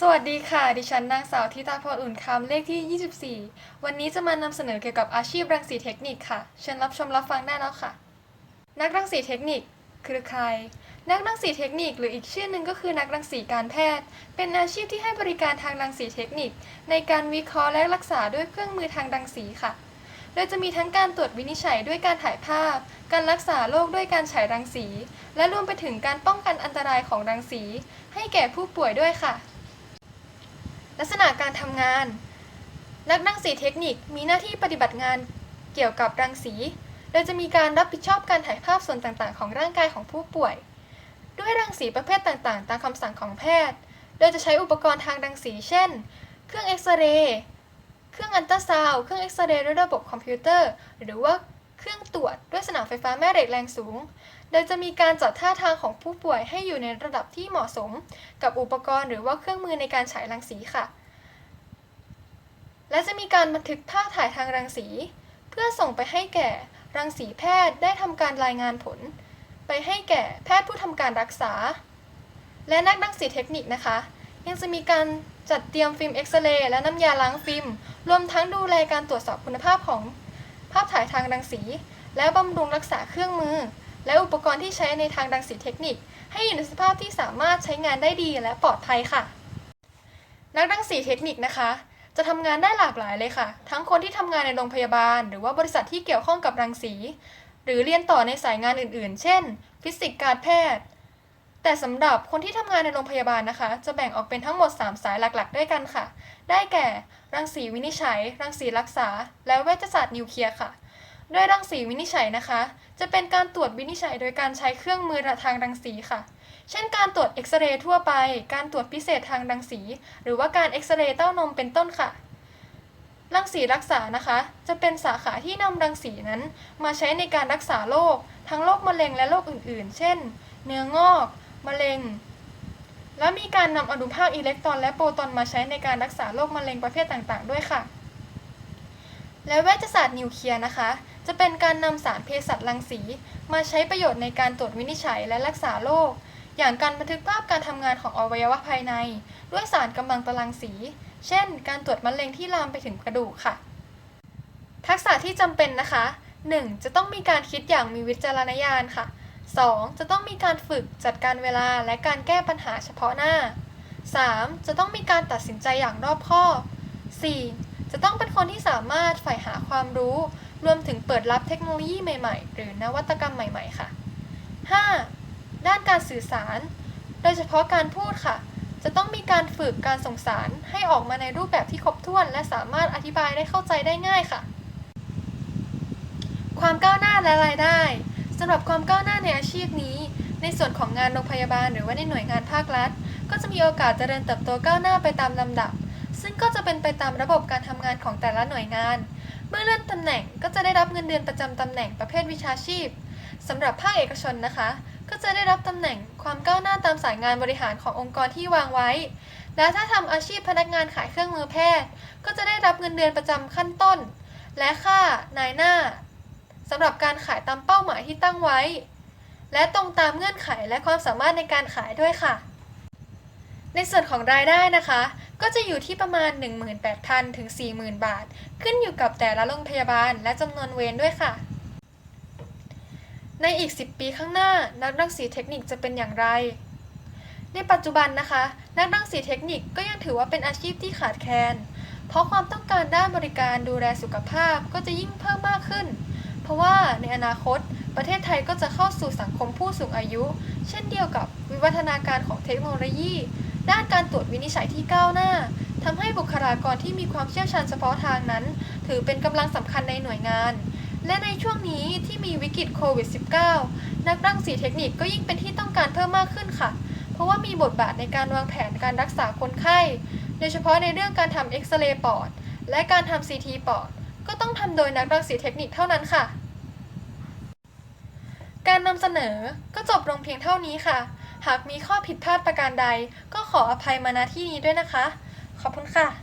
สวัสดีค่ะ ดิฉันนางสาวทิตาพรอุ่นคำเลขที่ 24 วันนี้จะมานำเสนอเกี่ยวกับอาชีพรังสีเทคนิคค่ะ เชิญรับชมรับฟังได้แล้วค่ะ นักรังสีเทคนิคคือใคร นักรังสีเทคนิค หรืออีกชื่อหนึ่งก็คือนักรังสีการแพทย์ เป็นอาชีพที่ให้บริการทางรังสีเทคนิค ในการวิเคราะห์และรักษาด้วยเครื่องมือทางรังสีค่ะ โดยจะมีทั้งการตรวจวินิจฉัยด้วยการถ่ายภาพ การรักษาโรคด้วยการฉายรังสี และรวมไปถึงการป้องกันอันตรายของรังสี ให้แก่ผู้ป่วยด้วยค่ะ ลักษณะการทำงาน นักรังสีเทคนิคมีหน้าที่ปฏิบัติงานเกี่ยวกับรังสี โดยจะมีการรับผิดชอบการถ่ายภาพส่วนต่างๆ ของร่างกายของผู้ป่วย ด้วยรังสีประเภทต่างๆ ตามคำสั่งของแพทย์ โดยจะใช้อุปกรณ์ทางรังสี เช่น เครื่องเอ็กซเรย์ เครื่องอัลตราซาวด์ เครื่องเอ็กซเรย์ด้วยระบบคอมพิวเตอร์ หรือว่า เครื่องตรวจด้วยสนามไฟฟ้าแม่เหล็กแรงสูง โดยจะมีการจัดท่าทางของผู้ป่วยให้อยู่ในระดับที่เหมาะสม กับอุปกรณ์หรือว่าเครื่องมือในการฉายรังสีค่ะ และจะมีการบันทึกภาพถ่ายทางรังสี เพื่อส่งไปให้แก่รังสีแพทย์ได้ทำการรายงานผล ไปให้แก่แพทย์ผู้ทำการรักษา และนักรังสีเทคนิคนะคะ ยังจะมีการจัดเตรียมฟิล์มเอ็กซเรย์และน้ำยาล้างฟิล์ม รวมทั้งดูแลการตรวจสอบคุณภาพของ ภาพถ่ายทางรังสี และบำรุงรักษาเครื่องมือ และอุปกรณ์ที่ใช้ในทางรังสีเทคนิค ให้อยู่ในสภาพที่สามารถใช้งานได้ดีและปลอดภัยค่ะ นักรังสีเทคนิคนะคะ จะทำงานได้หลากหลายเลยค่ะ ทั้งคนที่ทำงานในโรงพยาบาล หรือว่าบริษัทที่เกี่ยวข้องกับรังสี หรือเรียนต่อในสายงานอื่น ๆ เช่น ฟิสิกส์การแพทย์ แต่สำหรับคนที่ทำงานในโรงพยาบาลนะคะ จะแบ่งออกเป็นทั้งหมด 3 สายหลักๆ ด้วยกันค่ะ ได้แก่ รังสีวินิจฉัย รังสีรักษา และเวชศาสตร์นิวเคลียร์ค่ะโดยรังสีวินิจฉัยนะคะ จะเป็นการตรวจวินิจฉัยโดยการใช้เครื่องมือทางรังสีค่ะ เช่นการตรวจเอ็กซเรย์ทั่วไป การตรวจพิเศษทางรังสี หรือว่าการเอ็กซเรย์เต้านมเป็นต้นค่ะ รังสีรักษานะคะ จะเป็นสาขาที่นำรังสีนั้น มาใช้ในการรักษาโรคทั้งโรคมะเร็งและโรคอื่นๆ เช่น เนื้องอก มะเร็ง และมีการนำอนุภาคอิเล็กตรอนและโปรตอนมาใช้ในการรักษาโรคมะเร็งประเภทต่างๆ ด้วยค่ะ และเวชศาสตร์นิวเคลียร์นะคะ จะเป็นการนำสารเภสัชรังสี มาใช้ประโยชน์ในการตรวจวินิจฉัยและรักษาโรคอย่างการบันทึกภาพการทำงานของอวัยวะภายใน ด้วยสารกำลังตรังสี เช่น การตรวจมะเร็งที่ลามไปถึงกระดูกค่ะ ทักษะที่จำเป็นนะคะ 1. จะต้องมีการคิดอย่างมีวิจารณญาณค่ะ 2. จะต้องมีการฝึกจัดการเวลาและการแก้ปัญหาเฉพาะหน้า 3. จะต้องมีการตัดสินใจอย่างรอบคอบ 4. จะต้องเป็นคนที่สามารถใฝ่หาความรู้ รวมถึงเปิดรับเทคโนโลยีใหม่ๆ หรือนวัตกรรมใหม่ๆ ค่ะ 5. ด้านการสื่อสาร โดยเฉพาะการพูดค่ะ จะต้องมีการฝึกการส่งสารให้ออกมาในรูปแบบที่ครบถ้วน และสามารถอธิบายได้เข้าใจได้ง่ายค่ะ ความก้าวหน้าและรายได้ สำหรับความก้าวหน้าในอาชีพนี้ ในส่วนของงานโรงพยาบาลหรือว่าในหน่วยงานภาครัฐ ก็จะมีโอกาสเจริญเติบโตก้าวหน้าไปตามลำดับ ซึ่งก็จะเป็นไปตามระบบการทำงานของแต่ละหน่วยงาน เมื่อเลื่อนตำแหน่งก็จะได้รับเงินเดือนประจำตำแหน่งประเภทวิชาชีพสำหรับภาคเอกชนนะคะ ก็จะได้รับตำแหน่งความก้าวหน้าตามสายงานบริหารขององค์กรที่วางไว้ และถ้าทำอาชีพพนักงานขายเครื่องมือแพทย์ ก็จะได้รับเงินเดือนประจำขั้นต้น และค่านายหน้า สำหรับการขายตามเป้าหมายที่ตั้งไว้ และตรงตามเงื่อนไขและความสามารถในการขายด้วยค่ะ ในส่วนของรายได้นะคะ ก็จะอยู่ที่ประมาณ 18,000 ถึง 40,000 บาท ขึ้นอยู่กับแต่ละโรงพยาบาลและจำนวนเวรด้วยค่ะ ในอีก 10 ปีข้างหน้า นักรังสีเทคนิคจะเป็นอย่างไรในปัจจุบันนะคะ นักรังสีเทคนิคก็ยังถือว่าเป็นอาชีพที่ขาดแคลน เพราะความต้องการด้านบริการดูแลสุขภาพก็จะยิ่งเพิ่มมากขึ้น เพราะว่าในอนาคตประเทศไทยก็จะเข้าสู่สังคมผู้สูงอายุ เช่นเดียวกับวิวัฒนาการของเทคโนโลยี ด้านการตรวจวินิจฉัยที่ก้าวหน้าทำให้บุคลากรที่มีความเชี่ยวชาญเฉพาะทางนั้น ถือเป็นกำลังสำคัญในหน่วยงาน และในช่วงนี้ที่มีวิกฤตโควิด -19 นักรังสีเทคนิคก็ยิ่งเป็นที่ต้องการเพิ่มมากขึ้นค่ะ เพราะว่ามีบทบาทในการวางแผนการรักษาคนไข้ โดยเฉพาะในเรื่องการทำเอ็กซเรย์ปอด และการทำซีทีปอด ก็ต้องทำโดยนักรังสีเทคนิคเท่านั้นค่ะ การนำเสนอก็จบลงเพียงเท่านี้ค่ะ หากมีข้อผิดพลาดประการใด ก็ขออภัยมาณที่นี้ด้วยนะคะ ขอบคุณค่ะ